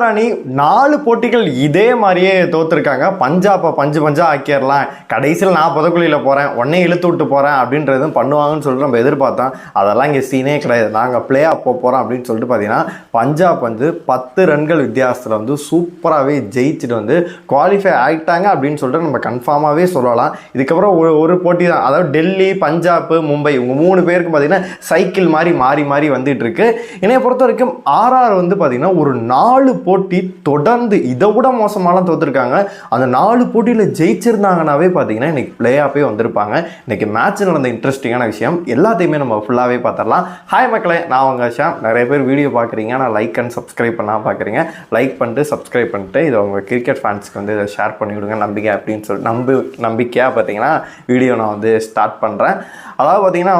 RR அணி நாலு போட்டிகள் இதே மாதிரியே தோத்துருக்காங்க. பஞ்சாப்பை பஞ்சு பஞ்சா ஆக்கிடலாம் கடைசியில் நான் புதக்குழியில் போகிறேன் உடனே இழுத்து விட்டு போகிறேன் அப்படின்றதும் பண்ணுவாங்கன்னு சொல்லிட்டு நம்ம எதிர்பார்த்தோம் அதெல்லாம் இங்கே சீனே கிடையாது. நாங்கள் பிளே ஆஃப் போக போகிறோம் அப்படின்னு சொல்லிட்டு பார்த்தீங்கன்னா பஞ்சாப் வந்து பத்து ரன்கள் வித்தியாசத்தில் வந்து சூப்பராகவே ஜெயிச்சுட்டு வந்து குவாலிஃபை ஆகிட்டாங்க அப்படின்னு சொல்லிட்டு நம்ம கன்ஃபார்மாகவே சொல்லலாம். இதுக்கப்புறம் ஒரு ஒரு போட்டி தான். அதாவது டெல்லி பஞ்சாப் மும்பை இவங்க மூணு பேருக்கு பார்த்தீங்கன்னா சைக்கிள் மாதிரி மாறி மாறி வந்துட்டு இருக்கு. என்னைய பொறுத்த வரைக்கும் ஆர்ஆர் வந்து பார்த்தீங்கன்னா ஒரு நாலு போட்டி தொடர்ந்து இதை விட மோசமாலாம் தோத்துருக்காங்க. அந்த நாலு போட்டியில் ஜெயிச்சிருந்தாங்கனாவே பார்த்தீங்கன்னா இன்னைக்கு பிளே ஆஃபே வந்திருப்பாங்க. இன்னைக்கு மேட்ச் நடந்த இன்ட்ரெஸ்டிங்கான விஷயம். எல்லாத்தையுமே நம்ம ஃபுல்லாகவே பார்த்துடலாம். ஹாய் மக்களே நான் உங்கள் ஷாம். நிறைய பேர் வீடியோ பார்க்குறீங்க. நான் லைக் அண்ட் சப்ஸ்கிரைப் பண்ணால் பார்க்குறீங்க. லைக் பண்ணிட்டு சப்ஸ்கிரைப் பண்ணிட்டு இதை உங்கள் கிரிக்கெட் ஃபேன்ஸ்க்கு வந்து இதை ஷேர் பண்ணிவிடுங்க. நம்பிக்கை அப்படின்னு சொல்லி நம்பி நம்பிக்கையாக பார்த்தீங்கன்னா வீடியோ நான் வந்து ஸ்டார்ட் பண்ணுறேன் அதாவது பார்த்தீங்கன்னா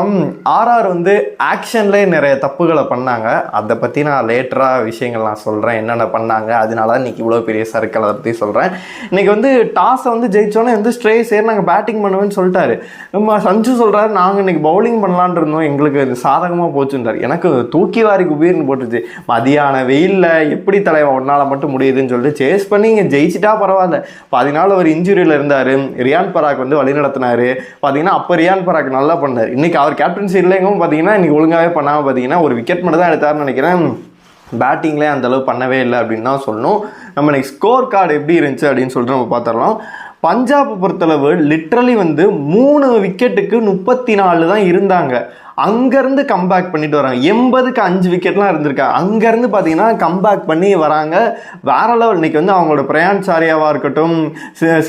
ஆர்ஆர் வந்து ஆக்ஷன்லேயே நிறைய தப்புகளை பண்ணாங்க. அதை பற்றி நான் லேட்டராக விஷயங்கள் நான் சொல்கிறேன் என்னென்ன பண்ணாங்க. அதனால தான் இன்றைக்கி இவ்வளோ பெரிய சர்க்கிள் அதை பற்றி சொல்கிறேன் இன்றைக்கி வந்து டாஸை வந்து ஜெயித்தோன்னே வந்து ஸ்ட்ரே சேர் நாங்கள் பேட்டிங் பண்ணுவேன்னு சொல்லிட்டாரு. நம்ம சஞ்சு சொல்கிறாரு நாங்கள் இன்றைக்கி பவுலிங் பண்ணலான் இருந்தோம். எங்களுக்கு அது சாதகமாக போச்சுன்றார் எனக்கு தூக்கி வாரி குபீர்னு போட்டுச்சு. மதியான வெயிலில் எப்படி தலைவன் ஒன்னால் மட்டும் முடியுதுன்னு சொல்லிட்டு சேஸ் பண்ணி இங்கே ஜெயிச்சிட்டா பரவாயில்ல. பதினாலு அவர் இன்ஜுரியில் இருந்தார். ரியான் பராக் வந்து வழி நடத்தினார். பார்த்தீங்கன்னா அப்போ ரியான் பராக் நல்லா பண்ணார். இன்றைக்கி அவர் கேப்டன்சி இல்லைங்கவும் பார்த்தீங்கன்னா இன்றைக்கி ஒழுங்காகவே பண்ணாமல் பார்த்தீங்கன்னா ஒரு விக்கெட் மட்டும் தான் எடுத்தார்னு நினைக்கிறேன். பேட்டிங்லேயே அந்த அளவு பண்ணவே இல்லை அப்படின்னு தான் சொல்லணும். நம்ம ஸ்கோர் கார்டு எப்படி இருந்துச்சு அப்படின்னு சொல்லிட்டு நம்ம பார்த்துடலாம். பஞ்சாப் பொறுத்தளவு லிட்ரலி வந்து மூணு விக்கெட்டுக்கு முப்பத்தி நாலு தான் இருந்தாங்க. அங்கேருந்து கம்பேக் பண்ணிட்டு வராங்க. எண்பதுக்கு அஞ்சு விக்கெட்லாம் இருந்திருக்காங்க அங்கேருந்து பார்த்தீங்கன்னா கம்பேக் பண்ணி வராங்க. வேற லெவல் இன்னைக்கு வந்து அவங்களோட பிரயான் சாரியாவாக இருக்கட்டும்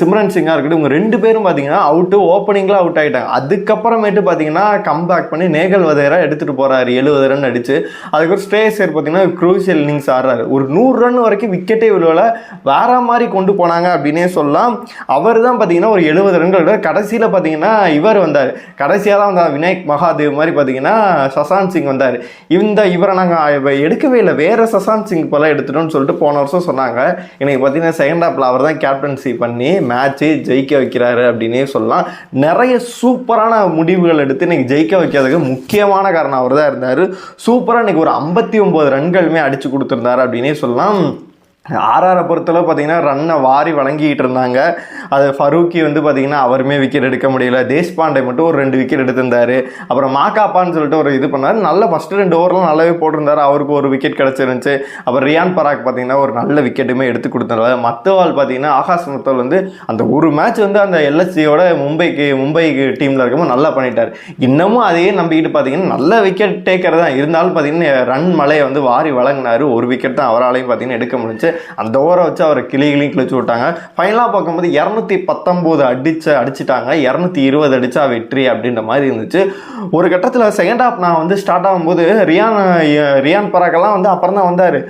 சிம்ரன் சிங்காக இருக்கட்டும் இவங்க ரெண்டு பேரும் பார்த்தீங்கன்னா அவுட்டு ஓப்பனிங்கில் அவுட் ஆகிட்டாங்க அதுக்கப்புறமேட்டு பார்த்தீங்கன்னா கம்பேக் பண்ணி நேகல் வதேரா எடுத்துகிட்டு போகிறாரு எழுபது ரன் அடிச்சு. அதுக்கப்புறம் ஸ்டேசர் பார்த்தீங்கன்னா குரூசியல் இன்னிங்ஸ் ஆடுறாரு. ஒரு நூறு ரன் வரைக்கும் விக்கெட்டே விழுவல. வேற மாதிரி கொண்டு போனாங்க அப்படின்னே சொல்லலாம். அவர் தான் பார்த்தீங்கன்னா ஒரு எழுபது ரன்கள் கடைசியில் பார்த்தீங்கன்னா இவர் வந்தார். கடைசியாக தான் வந்தார் விநாயக் மகாதேவ் மாதிரி பார்த்தீங்கன்னா சசாந்த் சிங் வந்தார். இந்த இவரை நாங்கள் எடுக்கவே இல்லை. வேறு சசாந்த் சிங் போல எடுத்துட்டோம்னு சொல்லிட்டு போன வருஷம் சொன்னாங்க. எனக்கு பார்த்தீங்கன்னா செகண்ட் ஹாப்பில் அவர் தான் கேப்டன்சி பண்ணி மேட்ச்சு ஜெயிக்க வைக்கிறாரு அப்படின்னே சொல்லலாம். நிறைய சூப்பரான முடிவுகள் எடுத்து இன்றைக்கி ஜெயிக்க வைக்கிறதுக்கு முக்கியமான காரணம் அவர் தான் இருந்தார். சூப்பராக இன்றைக்கி ஒரு ஐம்பத்தி ஒம்பது ரன்களுமே அடித்து கொடுத்துருந்தாரு அப்படின்னே சொல்லலாம். ஆர்ஆரை பொறுத்தளவு பார்த்தீங்கன்னா ரன்னை வாரி வழங்கிக்கிட்டு இருந்தாங்க. அது ஃபரூக்கி வந்து பார்த்தீங்கன்னா அவருமே விக்கெட் எடுக்க முடியல. தேஷ்பாண்டே மட்டும் ஒரு ரெண்டு விக்கெட் எடுத்திருந்தார். அப்புறம் மாக்காப்பான்னு சொல்லிட்டு ஒரு இது பண்ணார். நல்ல ஃபஸ்ட்டு ரெண்டு ஓவர்லாம் நல்லாவே போட்டிருந்தாரு. அவருக்கு ஒரு விக்கெட் கிடச்சிருந்துச்சு. அப்புறம் ரியான் பராக் பார்த்தீங்கன்னா ஒரு நல்ல விக்கெட்டுமே எடுத்து கொடுத்தாரு மத்தவால் பார்த்தீங்கன்னா ஆகாஷ் மத்தவால் வந்து அந்த ஒரு மேட்ச் வந்து அந்த எல்எஸ்சியோட மும்பைக்கு மும்பைக்கு டீமில் இருக்கும்போது நல்லா பண்ணிட்டார். இன்னமும் அதையே நம்பிக்கிட்டு பார்த்தீங்கன்னா நல்ல விக்கெட் டேக்கர் தான். இருந்தாலும் பார்த்தீங்கன்னா ரன் மலையை வந்து வாரி வழங்கினாரு. ஒரு விக்கெட் தான் அவராலையும் பார்த்தீங்கன்னா எடுக்க முடிஞ்சு. அந்த ஓவரை வச்சு அவரை கிளி கிளி கிழிச்சு விட்டாங்க. ஃபைனலாக பார்க்கும்போது இரநூத்தி பத்தொம்போது அடிச்சு அடிச்சிட்டாங்க. இரநூத்தி இருபது அடிச்சா வெற்றி அப்படின்ற மாதிரி இருந்துச்சு. ஒரு கட்டத்தில் செகண்ட் ஹாஃப் நான் வந்து ஸ்டார்ட் ஆகும்போது ரியான் ரியான் பராக்கெல்லாம் வந்து அப்புறம் தான் வந்தார்.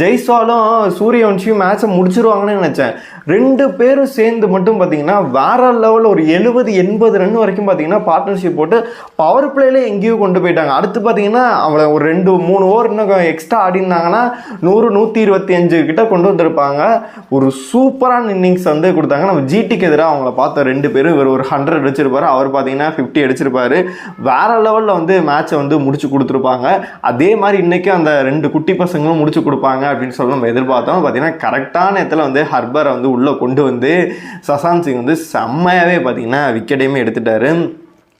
ஜெய்ஸ்வாலும் சூரியவன்ஷியும் மேட்ச்சை முடிச்சிருவாங்கன்னு நினச்சேன். ரெண்டு பேரும் சேர்ந்து மட்டும் பார்த்தீங்கன்னா வேற லெவலில் ஒரு எழுபது எண்பது ரன் வரைக்கும் பார்த்தீங்கன்னா பார்ட்னர்ஷிப் போட்டு பவர் பிளேல எங்கேயோ கொண்டு போயிட்டாங்க. அடுத்து பார்த்தீங்கன்னா அவளை ஒரு ரெண்டு மூணு ஓவர் இன்னும் எக்ஸ்ட்ரா ஆடினாங்கன்னா நூறு நூற்றி இருபத்தி அஞ்சு கிட்ட கொண்டு வந்திருப்பாங்க. ஒரு சூப்பரான இன்னிங்ஸ் வந்து கொடுத்தாங்க. நம்ம ஜிடிக்கு எதிராக அவங்கள பார்த்த ரெண்டு பேரும் இவர் ஒரு ஹண்ட்ரட் அடிச்சிருப்பாரு அவர் பார்த்தீங்கன்னா ஃபிஃப்டி அடிச்சிருப்பாரு. வேற லெவலில் வந்து மேட்சை வந்து முடிச்சு கொடுத்துருப்பாங்க. அதே மாதிரி இன்றைக்கி அந்த ரெண்டு குட்டி பசங்களும் முடிச்சு கொடுப்பாங்க அப்படின்னு சொல்லி நம்ம எதிர்பார்த்தோம். பார்த்தீங்கன்னா கரெக்டான இடத்துல வந்து ஹர்பரை வந்து உள்ளே கொண்டு வந்து சசாந்த் சிங் வந்து செம்மையாகவே பார்த்தீங்கன்னா விக்கெட்டையுமே எடுத்துட்டாரு.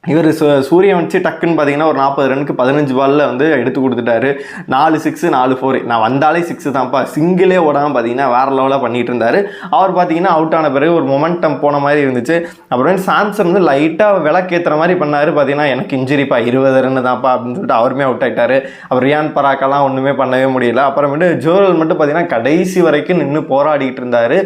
இவர் சு சூரியன் வச்சு டக்குன்னு பார்த்தீங்கன்னா ஒரு நாற்பது ரனுக்கு பதினஞ்சு பாலில் வந்து எடுத்து கொடுத்துட்டாரு. நாலு சிக்ஸு நாலு ஃபோர் நான் வந்தாலே சிக்ஸு தான்ப்பா. சிங்கிளே ஓடாமல் பார்த்தீங்கன்னா வேற லெவலாக பண்ணிகிட்டு இருந்தார். அவர் பார்த்தீங்கன்னா அவுட் ஆன பிறகு ஒரு மொமெண்டம் போன மாதிரி இருந்துச்சு. அப்புறம் சாம்சன் வந்து லைட்டாக விளக்கேற்றுற மாதிரி பண்ணார். பார்த்தீங்கன்னா எனக்கு இன்ஜுரிப்பா இருபது ரன் தான்ப்பா அப்படின்னு சொல்லிட்டு அவருமே அவுட் ஆகிட்டார் அவர் ரியான் பராக்கெல்லாம் ஒன்றுமே பண்ணவே முடியல. அப்புறமேட்டு ஜோரல் மட்டும் பார்த்தீங்கன்னா கடைசி வரைக்கும் நின்று போராடிக்கிட்டு இருந்தார்.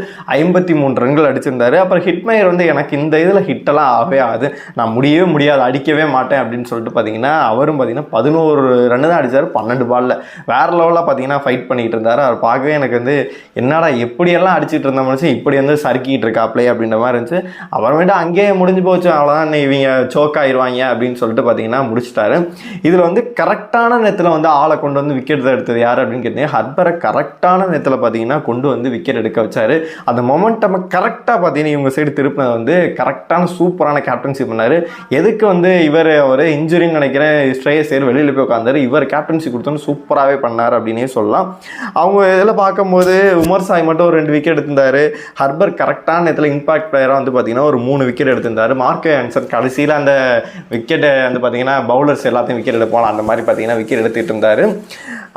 ஐம்பத்தி மூணு ரன்கள் அடிச்சிருந்தார். அப்புறம் ஹிட்மயர் வந்து எனக்கு இந்த இதில் ஹிட்டெல்லாம் ஆகவே ஆகுது. நான் முடியவே முடியாது அடிக்கவே மாட்டேன் அப்படின்னு சொல்லிட்டு பார்த்தீங்கன்னா அவரும் பார்த்தீங்கன்னா பதினோரு ரன்னு தான் அடித்தார் பன்னெண்டு பால்ல வேறு லெவலில் பார்த்தீங்கன்னா ஃபைட் பண்ணிகிட்டு இருந்தார். அவர் பார்க்கவே எனக்கு வந்து என்னடா எப்படியெல்லாம் அடிச்சிட்டு இருந்த மனுஷன் இப்படி வந்து சறுக்கிட்டு இருக்காப்ளே அப்படின்ற மாதிரி இருந்துச்சு. அப்புறமேட்டு அங்கேயே முடிஞ்சு போச்சு அவ்வளோதான் இவங்க சோக் ஆயிடுவாங்க அப்படின்னு சொல்லிட்டு பார்த்தீங்கன்னா முடிச்சிட்டாரு. இதில் வந்து கரெக்டான நேரத்தில் வந்து ஆளை கொண்டு வந்து விக்கெட் எடுத்தது யார் அப்படின்னு கேட்டீங்க ஹர்பரை கரெக்டான நேரத்தில் பார்த்தீங்கன்னா கொண்டு வந்து விக்கெட் எடுக்க வச்சாரு. அந்த மொமெண்டம் கரெக்டாக பார்த்தீங்கன்னா இவங்க சைடு திருப்பினது வந்து கரெக்டான சூப்பரான கேப்டன்ஷிப் பண்ணார். எதுக்கு இதுக்கு வந்து இவர் ஒரு இன்ஜுரின்னு நினைக்கிறேன் ஸ்ட்ரேயஸ் சேர் வெளியில் போய் உட்காந்தாரு இவர் கேப்டன்சி கொடுத்தோன்னு சூப்பராகவே பண்ணார் அப்படின்னே சொல்லலாம். அவங்க இதில் பார்க்கும்போது உமர் சாய் மட்டும் ஒரு ரெண்டு விக்கெட் எடுத்திருந்தாரு. ஹர்பர் கரெக்டான இடத்துல இம்பாக்ட் பிளேயராக வந்து பார்த்தீங்கன்னா ஒரு மூணு விக்கெட் எடுத்திருந்தாரு. மார்க் ஆன்சர் கடைசியில் அந்த விக்கெட்டை வந்து பார்த்தீங்கன்னா பவுலர்ஸ் எல்லாத்தையும் விக்கெட் எடுப்போம் அந்த மாதிரி பார்த்தீங்கன்னா விக்கெட் எடுத்துகிட்டு இருந்தார்.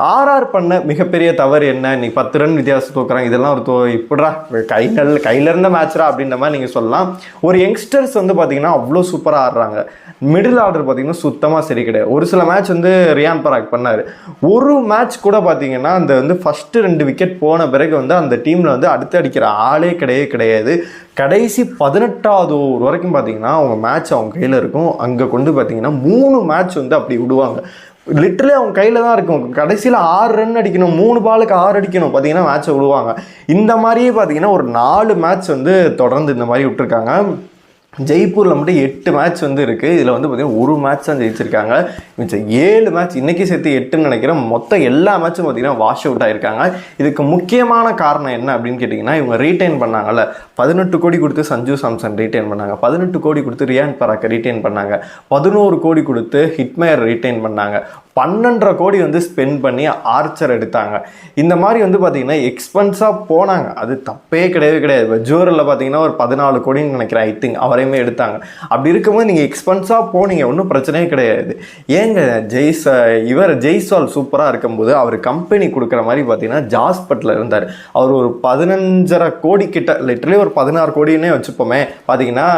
ஆர்ஆர் பண்ண மிகப்பெரிய தவறு என்ன? நீ பத்து ரன் வித்தியாசம் தோக்குறாங்க. இதெல்லாம் ஒரு தோ இப்படா கையில் கையில இருந்த மேட்ச்ரா அப்படின்ற மாதிரி நீங்கள் சொல்லலாம். ஒரு யங்ஸ்டர்ஸ் வந்து பார்த்தீங்கன்னா அவ்வளோ சூப்பராக ஆடுறாங்க. மிடில் ஆர்டர் பார்த்தீங்கன்னா சுத்தமாக சரி கிடையாது. ஒரு சில மேட்ச் வந்து ரியான் பராக் பண்ணார். ஒரு மேட்ச் கூட பார்த்தீங்கன்னா அந்த வந்து ஃபஸ்ட்டு ரெண்டு விக்கெட் போன பிறகு வந்து அந்த டீமில் வந்து அடுத்து அடிக்கிற ஆளே கிடையவே கிடையாது. கடைசி பதினெட்டாவது ஓவர் வரைக்கும் பார்த்தீங்கன்னா அவங்க மேட்ச் அவங்க கையில் இருக்கும். அங்கே கொண்டு பார்த்தீங்கன்னா மூணு மேட்ச் வந்து அப்படி விடுவாங்க. லிட்டரலி அவங்க கையில் தான் இருக்கும். கடைசியில் ஆறு ரன் அடிக்கணும் மூணு பாலுக்கு ஆறு அடிக்கணும். பார்த்தீங்கன்னா மேட்ச்சை விடுவாங்க இந்த மாதிரியே பார்த்தீங்கன்னா ஒரு நாலு மேட்ச் வந்து தொடர்ந்து இந்த மாதிரி விட்டுருக்காங்க. ஜெய்ப்பூரில் மட்டும் எட்டு மேட்ச் வந்து இருக்குது இதில் வந்து பார்த்திங்கன்னா ஒரு மேட்ச் தான் ஜெயிச்சிருக்காங்க. மிச்சம் ஏழு மேட்ச் இன்றைக்கி சேர்த்து எட்டுன்னு நினைக்கிறேன். மொத்தம் எல்லா மேட்சும் பார்த்திங்கன்னா வாஷ் அவுட் ஆகிருக்காங்க இதுக்கு முக்கியமான காரணம் என்ன அப்படின்னு கேட்டிங்கன்னா இவங்க ரீட்டைன் பண்ணாங்கல்ல. பதினெட்டு கோடி கொடுத்து சஞ்சு சாம்சன் ரீட்டைன் பண்ணாங்க. பதினெட்டு கோடி கொடுத்து ரியான் பராக்கை ரீட்டைன் பண்ணாங்க. பதினோரு கோடி கொடுத்து ஹிட்மேயர் ரீட்டைன் பண்ணாங்க. பன்னெண்டரை கோடி வந்து ஸ்பெண்ட் பண்ணி ஆர்ச்சர் எடுத்தாங்க. இந்த மாதிரி வந்து பார்த்தீங்கன்னா எக்ஸ்பென்ஸாக போனாங்க. அது தப்பே கிடையவே கிடையாது. இப்போ பார்த்தீங்கன்னா ஒரு பதினாலு கோடின்னு நினைக்கிறேன் ஐ திங்க் அவரையுமே எடுத்தாங்க. அப்படி இருக்கும்போது நீங்கள் எக்ஸ்பென்ஸாக போனீங்க. ஒன்றும் பிரச்சனையே கிடையாது. ஏங்க ஜெய்ஸ் இவர் ஜெய்ஸ்வால் சூப்பராக இருக்கும்போது அவர் கம்பெனி கொடுக்குற மாதிரி பார்த்தீங்கன்னா ஜாஸ்பட்டில் இருந்தார். அவர் ஒரு பதினஞ்சரை கோடி கிட்ட லிட்டரலி ஒரு பதினாறு கோடின்னே வச்சுப்போமே. பார்த்தீங்கன்னா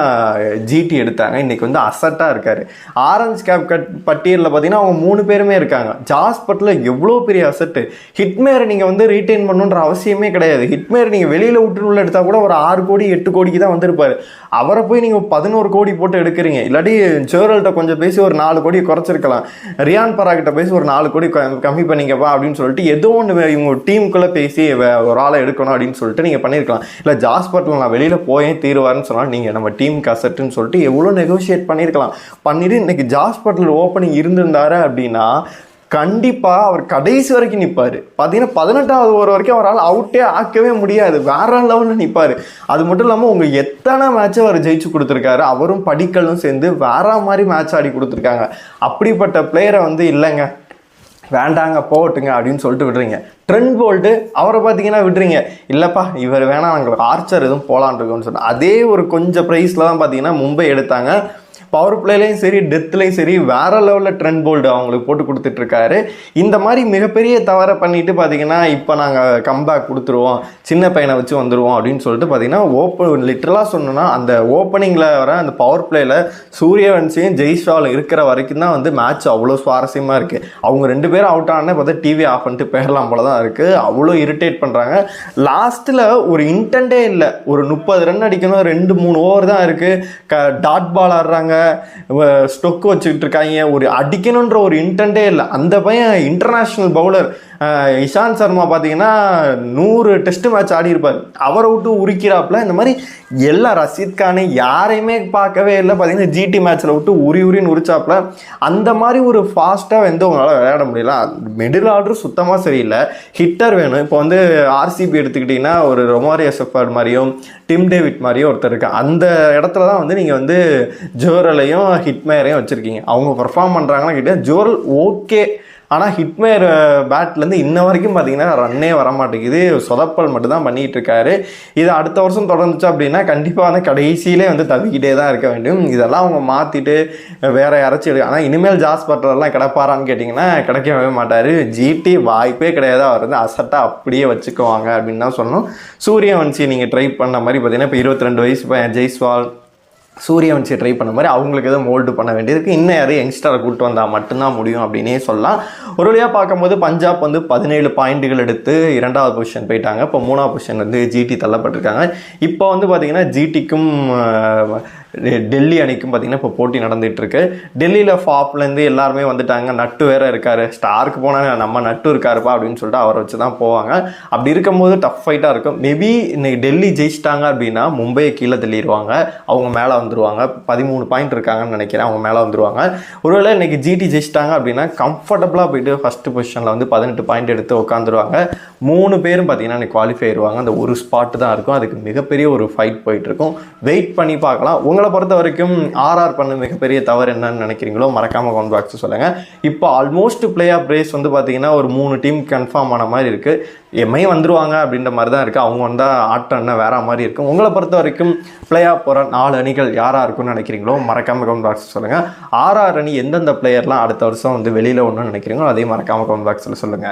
ஜிடி எடுத்தாங்க. இன்றைக்கி வந்து அசட்டாக இருக்கார். ஆரஞ்ச் கேப் கட் பட்டியலில் பார்த்தீங்கன்னா அவங்க மூணு பேருமே இருக்காங்க. ஜாஸ்பட்டில் எவ்வளோ பெரிய அசட்டு ஹிட்மேரை நீங்கள் வந்து ரீட்டைன் பண்ணுன்ற அவசியமே கிடையாது. ஹிட்மேர் நீங்கள் வெளியில் விட்டு உள்ள எடுத்தால் கூட ஒரு ஆறு கோடி எட்டு கோடிக்கு தான் வந்திருப்பாரு. அவரை போய் நீங்கள் பதினோரு கோடி போட்டு எடுக்கிறீங்க. இல்லாட்டி ஜேரல்கிட்ட கொஞ்சம் பேசி ஒரு நாலு கோடி குறைச்சிருக்கலாம். ரியான் பராக்கிட்ட பேசி ஒரு நாலு கோடி கம்மி பண்ணிக்கப்பா அப்படின்னு சொல்லிட்டு ஏதோ ஒன்று இவங்க டீமுக்குள்ளே பேசி ஒரு ஆளை எடுக்கணும் அப்படின்னு சொல்லிட்டு நீங்கள் பண்ணியிருக்கலாம் இல்லை ஜாஸ்பட்டில் நான் வெளியில் போயே தீருவாருன்னு சொன்னால் நீங்கள் நம்ம டீமுக்கு அசட்டுன்னு சொல்லிட்டு எவ்வளோ நெகோஷியேட் பண்ணியிருக்கலாம் பண்ணிட்டு இன்னைக்கு ஜாஸ்பட்டில் ஓப்பனிங் இருந்திருந்தாரு அப்படின்னா கண்டிப்பாக அவர் கடைசி வரைக்கும் நிற்பார் பார்த்தீங்கன்னா பதினெட்டாவது ஓவர் வரைக்கும் அவரால் அவுட்டே ஆக்கவே முடியாது. வேற லெவலில் நிற்பார் அது மட்டும் இல்லாமல் உங்கள் எத்தனை மேட்சை அவர் ஜெயிச்சு கொடுத்துருக்காரு அவரும் படிக்கலும் சேர்ந்து வேற மாதிரி மேட்ச் ஆடி கொடுத்துருக்காங்க. அப்படிப்பட்ட பிளேயரை வந்து இல்லைங்க. வேண்டாங்க போகட்டுங்க அப்படின்னு சொல்லிட்டு விடுறீங்க. ட்ரெண்ட் போல்ட்டு அவரை பார்த்தீங்கன்னா விடுறீங்க. இல்லைப்பா இவர் வேணாம் நாங்கள் ஆர்ச்சர் எதுவும் போகலான் இருக்கோம்னு சொன்னால் அதே ஒரு கொஞ்சம் ப்ரைஸில் தான் பார்த்தீங்கன்னா மும்பை எடுத்தாங்க. பவர் பிளேலையும் சரி டெத்லையும் சரி வேற லெவலில் ட்ரெண்ட் போல்டு அவங்களுக்கு போட்டு கொடுத்துட்டு இருக்காரு இந்த மாதிரி மிகப்பெரிய தவறை பண்ணிட்டு பார்த்தீங்கன்னா இப்போ நாங்கள் கம்பேக் கொடுத்துருவோம் சின்ன பையனை வச்சு வந்துடுவோம் அப்படின்னு சொல்லிட்டு பார்த்தீங்கன்னா ஓப்பன் லிட்டரலாக சொன்னோன்னா அந்த ஓப்பனிங்கில் வர அந்த பவர் பிளேயில் சூரியவன்சியும் ஜெய்ஸ்வால் இருக்கிற வரைக்கும் தான் வந்து மேட்ச் அவ்வளோ சுவாரஸ்யமாக இருக்குது அவங்க ரெண்டு பேரும் அவுட் ஆனால் பார்த்தா டிவி ஆஃப் பண்ணிட்டு பேரலாம் போல தான் இருக்குது அவ்வளோ இரிட்டேட் பண்ணுறாங்க லாஸ்ட்டில் ஒரு இன்டென்டே இல்லை. ஒரு முப்பது ரன் அடிக்கணும் ரெண்டு மூணு ஓவர் தான் இருக்குது க டாட் பால் ஆடுறாங்க. ஸ்டொக் வச்சுக்கிட்டு இருக்காங்க. ஒரு அடிக்கணுன்ற ஒரு இன்டென்டே இல்லை. அந்த பையன் இன்டர்நேஷ்னல் பவுலர் இஷாந்த் சர்மா பார்த்தீங்கன்னா நூறு டெஸ்ட் மேட்ச் ஆடி இருப்பார் அவரை விட்டு உரிக்கிறாப்புல இந்த மாதிரி எல்லா ரஷீத் கானை யாரையுமே பார்க்கவே இல்லை. பார்த்தீங்கன்னா ஜிடி மேட்ச்சில் விட்டு உரி உரின்னு உரிச்சாப்புல. அந்த மாதிரி ஒரு ஃபாஸ்ட்டாக வந்து உங்களால் விளையாட முடியல. மிடில் ஆர்டர் சுத்தமாக சரியில்லை. ஹிட்டர் வேணும். இப்போ வந்து ஆர்சிபி எடுத்துக்கிட்டிங்கன்னா ஒரு ரொமாரி எஸ்எஃப்ஆர் மாதிரியும் டிம் டேவிட் மாதிரியும் ஒருத்தர் இருக்கு அந்த இடத்துல தான் வந்து நீங்கள் வந்து ஜோரலையும் ஹிட்மேரையும் வச்சுருக்கீங்க. அவங்க பெர்ஃபார்ம் பண்ணுறாங்கன்னா கேட்டால் ஜோரல் ஓகே ஆனால் ஹிட்மேர் பேட்லேருந்து இன்ன வரைக்கும் பார்த்தீங்கன்னா ரன்னே வர மாட்டேங்குது சொதப்பல் மட்டும்தான் பண்ணிகிட்டு இருக்காரு இது அடுத்த வருஷம் தொடர்ந்துச்சு அப்படின்னா கண்டிப்பாக வந்து கடைசியிலே வந்து தவிக்கிட்டே தான் இருக்க வேண்டும். இதெல்லாம் அவங்க மாற்றிட்டு வேற யாராச்சும் எடுக்க ஆனால் இனிமேல் ஜாஸ் பட்றதெல்லாம் கிடப்பாரான்னு கேட்டிங்கன்னா கிடைக்கவே மாட்டார். ஜிடி வாய்ப்பே கிடையாது. அவர் வந்து அசட்டாக அப்படியே வச்சுக்குவாங்க அப்படின்னு தான் சொல்லணும். சூரியவன்சி நீங்கள் ட்ரை பண்ண மாதிரி பார்த்தீங்கன்னா இப்போ இருபத்தி ரெண்டு வயசு பையன் ஜெய்ஸ்வால் சூரியவன்சியை ட்ரை பண்ண மாதிரி அவங்களுக்கு எதுவும் மோல்டு பண்ண வேண்டியதுக்கு இன்னும் யாரும் யங்ஸ்டரை கூப்பிட்டு வந்தால் மட்டும்தான் முடியும் அப்படின்னே சொல்லலாம். ஒரு வழியாக பார்க்கும்போது பஞ்சாப் வந்து பதினேழு பாயிண்ட்டுகள் எடுத்து இரண்டாவது பொசிஷன் போயிட்டாங்க. இப்போ மூணாவது பொசிஷன் வந்து ஜிடி தள்ளப்பட்டிருக்காங்க. இப்போ வந்து பார்த்திங்கன்னா ஜிடிக்கும் டெல்லி அணிக்கும் பார்த்தீங்கன்னா இப்போ போட்டி நடந்துட்டு இருக்கு டெல்லியில் ஃபாப்லேருந்து எல்லாருமே வந்துட்டாங்க. நட்டு வேற இருக்காரு. ஸ்டாருக்கு போனால் நம்ம நட்டு இருக்காருப்பா அப்படின்னு சொல்லிட்டு அவரை வச்சு தான் போவாங்க. அப்படி இருக்கும்போது டஃப் ஃபைட்டாக இருக்கும். மேபி இன்னைக்கு டெல்லி ஜெயிச்சிட்டாங்க அப்படின்னா மும்பையை கீழே தள்ளிடுவாங்க. அவங்க மேலே வந்து வந்துருவாங்க. பதிமூணு பாயிண்ட் இருக்காங்கன்னு நினைக்கிறேன். அவங்க மேலே வந்துருவாங்க. ஒருவேளை இன்னைக்கு ஜிடி ஜெயிச்சிட்டாங்க அப்படின்னா கம்ஃபர்டபுளாக போயிட்டு ஃபர்ஸ்ட் பொசிஷனில் வந்து பதினெட்டு பாயிண்ட் எடுத்து உட்காந்துருவாங்க மூணு பேரும் பார்த்தீங்கன்னா இன்னைக்கு குவாலிஃபை ஆயிடுவாங்க அந்த ஒரு ஸ்பாட் தான் இருக்கும். அதுக்கு மிகப்பெரிய ஒரு ஃபைட் போயிட்டு இருக்கும் வெயிட் பண்ணி பார்க்கலாம். உங்களை பொறுத்த வரைக்கும் ஆர்ஆர் பண்ண மிகப்பெரிய தவறு என்னன்னு நினைக்கிறீங்களோ மறக்காமல் கவுண்ட் பாக்ஸ் சொல்லுங்கள் இப்போ ஆல்மோஸ்ட் பிளே ஆஃப் ரேஸ் வந்து பார்த்தீங்கன்னா ஒரு மூணு டீம் கன்ஃபார்ம் ஆன மாதிரி இருக்குது எம்ஐ வந்துருவாங்க அப்படின்ற மாதிரி தான் இருக்குது அவங்க வந்தால் ஆட்டம் என்ன வேற மாதிரி இருக்கும். உங்களை பொறுத்த வரைக்கும் பிளே ஆஃப் போகிற நாலு அணிகள் யாராக இருக்கும்னு நினைக்கிறீங்களோ மறக்காமல் கவுண்ட் பாக்ஸ் சொல்லுங்கள் ஆர்ஆர் அணி எந்தெந்த பிளேயர்லாம் அடுத்த வருஷம் வந்து வெளியில் ஒன்று நினைக்கிறீங்களோ அதையும் மறக்காமல் கவுண்ட் பாக்ஸில் சொல்லுங்கள்